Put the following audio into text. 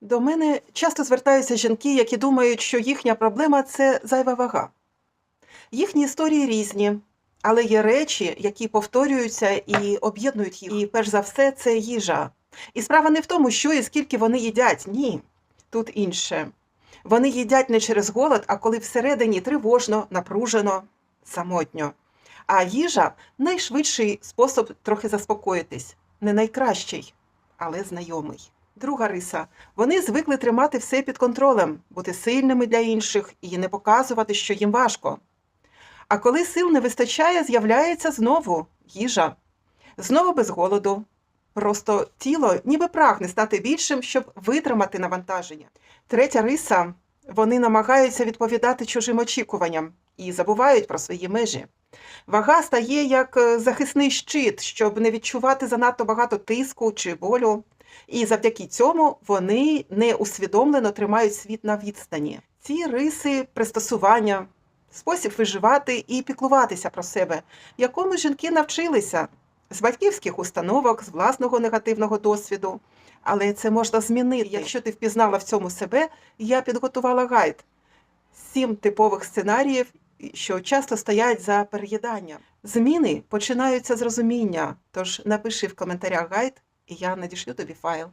До мене часто звертаються жінки, які думають, що їхня проблема це зайва вага. Їхні історії різні, але є речі, які повторюються і об'єднують їх. І перш за все, це їжа. І справа не в тому, що і скільки вони їдять. Ні, тут інше. Вони їдять не через голод, а коли всередині тривожно, напружено, самотньо. А їжа найшвидший спосіб трохи заспокоїтись, не найкращий, але знайомий. Друга риса. Вони звикли тримати все під контролем, бути сильними для інших і не показувати, що їм важко. А коли сил не вистачає, з'являється знову їжа. Знову без голоду. Просто тіло ніби прагне стати більшим, щоб витримати навантаження. Третя риса вони намагаються відповідати чужим очікуванням і забувають про свої межі. Вага стає як е, захисний щит, щоб не відчувати занадто багато тиску чи болю. І завдяки цьому вони неусвідомлено тримають світ на відстані. Ці риси пристосування, спосіб виживати і піклуватися про себе, якому жінки навчилися з батьківських установок, з власного негативного досвіду. Але це можна змінити. Якщо ти впізнала в цьому себе, я підготувала гайд сім типових сценаріїв, що часто стоять за переїданням. Зміни починаються з розуміння. Тож напиши в коментарях гайд, і я надішлю тобі файл.